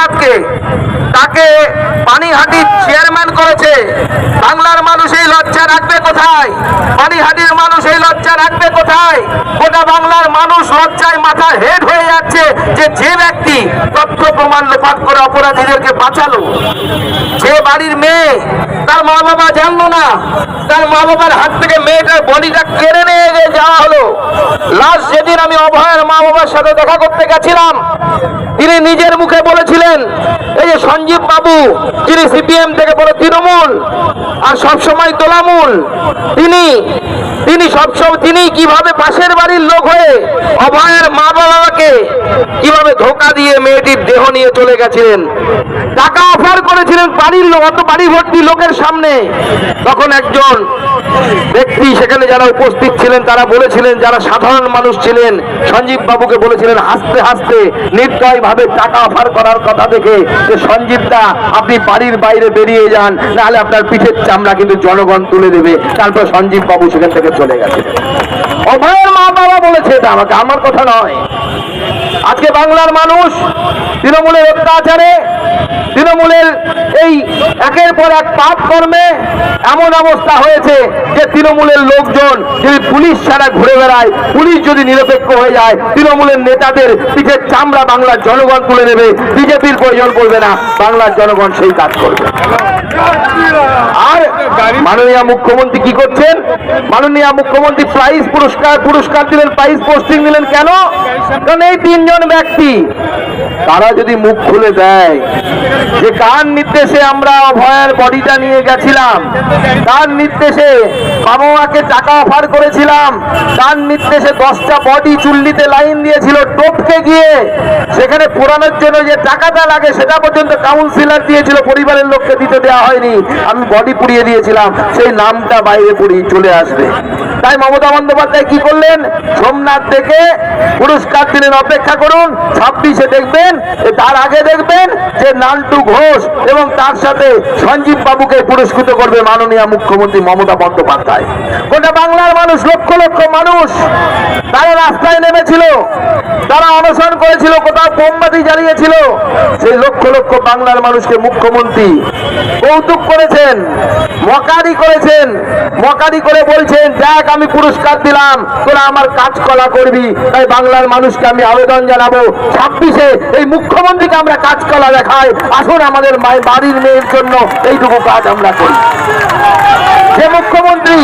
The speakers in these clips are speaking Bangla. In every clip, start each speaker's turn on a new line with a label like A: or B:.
A: সোমনাথকে তাকে পানিহাটির চেয়ারম্যান করেছে। বাংলার মানুষ এই লজ্জা রাখবে কোথায়? পানিহাটির মানুষ এই লজ্জা রাখবে কোথায়? গোটা বাংলার মানুষ লজ্জায় মাথা হেড হয়ে যাচ্ছে যে যে ব্যক্তি তথ্য প্রমাণ লোপাট করে অপরাধীদেরকে বাঁচালো। যে বাড়ির মেয়ে, তার মা বাবা জানলো না, তার মা বাবার হাত থেকে মেয়েটার বডিটা কেড়ে নিয়ে যাওয়া হলো। লাস্ট যেদিন আমি অভয়ের মা বাবার সাথে দেখা করতে গেছিলাম তিনি নিজের মুখে বলেছিলেন, এই যে সঞ্জীব বাবু, যিনি সিপিএম থেকে বলে তৃণমূল আর সবসময় তোলামূল, তিনি তিনি সবসময়, তিনি কীভাবে পাশের বাড়ির লোক হয়ে অভয়ের মা বাবাকে কীভাবে ধোকা দিয়ে মেয়েটির দেহ নিয়ে চলে গেছিলেন? টাকা অফার করেছিলেন বাড়ির লোক, অত বাড়ি ভর্তি লোকের সামনে। তখন একজন ব্যক্তি সেখানে যারা উপস্থিত ছিলেন, তারা বলেছিলেন, যারা সাধারণ মানুষ ছিলেন, সঞ্জীব বাবুকে বলেছিলেন, হাসতে হাসতে নির্দয় ভাবে টাকা অফার করার কথা দেখে যে সঞ্জীবদা, আপনি বাড়ির বাইরে বেরিয়ে যান, নাহলে আপনার পিঠের চামড়া কিন্তু জনগণ তুলে দেবে। তারপর সঞ্জীব বাবু সেখান থেকে চলে গেছে অভয়ের মা বাবা বলেছে এটা আমাকে, আমার কথা নয়। আজকে বাংলার মানুষ তৃণমূলের অত্যাচারে, তৃণমূলের এই একের পর এক পাপ কর্মে এমন অবস্থা হয়েছে যে তৃণমূলের লোকজন যদি পুলিশ ছাড়া ঘুরে বেড়ায়, পুলিশ যদি নিরপেক্ষ হয়ে যায়, তৃণমূলের নেতাদের পিঠের চামড়া বাংলার জনগণ তুলে নেবে, বিজেপির প্রয়োজন পড়বে না, বাংলার জনগণ সেই কাজ করবে। মাননীয় মুখ্যমন্ত্রী কি করছেন? মাননীয় মুখ্যমন্ত্রী প্রাইজ পুরস্কার পুরস্কার দিলেন প্রাইজ পোস্টিং দিলেন কেন? কারণ এই তিনজন ব্যক্তি, তারা যদি মুখ খুলে দেয়, যে কার নির্দেশে আমরা ভয়ের বডিটা নিয়ে গেছিলাম কার নির্দেশে বাবা মাকে টাকা অফার করেছিলাম, তার নির্দেশে দশটা বডি চুল্লিতে লাইন দিয়েছিল টপকে গিয়ে, সেখানে পোড়ানোর জন্য যে টাকাটা লাগে, সেটা পর্যন্ত কাউন্সিলর দিয়েছিল, পরিবারের লোককে দিতে দেওয়া হয়নি। আমি বডি পুড়িয়ে দিয়েছিলাম, সেই নামটা বাইরে পুড়িয়ে চলে আসবে। তাই মমতা বন্দ্যোপাধ্যায় কি করলেন? সোমনাথ দেখে পুরস্কার দিনের অপেক্ষা করুন, ছাব্বিশে দেখবেন তার আগে দেখবেন যে নান্টু ঘোষ এবং তার সাথে সঞ্জীব বাবুকে পুরস্কৃত করবে মাননীয় মুখ্যমন্ত্রী মমতা বন্দ্যোপাধ্যায়। গোটা বাংলার মানুষ লক্ষ লক্ষ মানুষ তারা রাস্তায় নেমেছিল। তারা অনশন করেছিল, কোথাও মোমবাতি জ্বালিয়েছিল, সেই লক্ষ লক্ষ বাংলার মানুষকে মুখ্যমন্ত্রী কৌতুক করেছেন, মকারি করেছেন, মকারি করে বলছেন, দেখ, আমি পুরস্কার দিলাম, তোরা আমার কাজ কলা করবি, তাই বাংলার মানুষকে আমি আবেদন জানাব। ছাব্বিশে এই মুখ্যমন্ত্রীকে আমরা কাজ কলা দেখাই, আসুন আমাদের বাড়ির মেয়ের জন্য এইটুকু কাজ আমরা করি। যে মুখ্যমন্ত্রী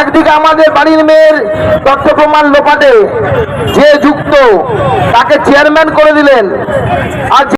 A: একদিকে আমাদের বাড়ির মেয়ের তথ্য প্রমাণ লোপাটে যে যুক্ত তাকে চেয়ারম্যান করে দিলেন। আর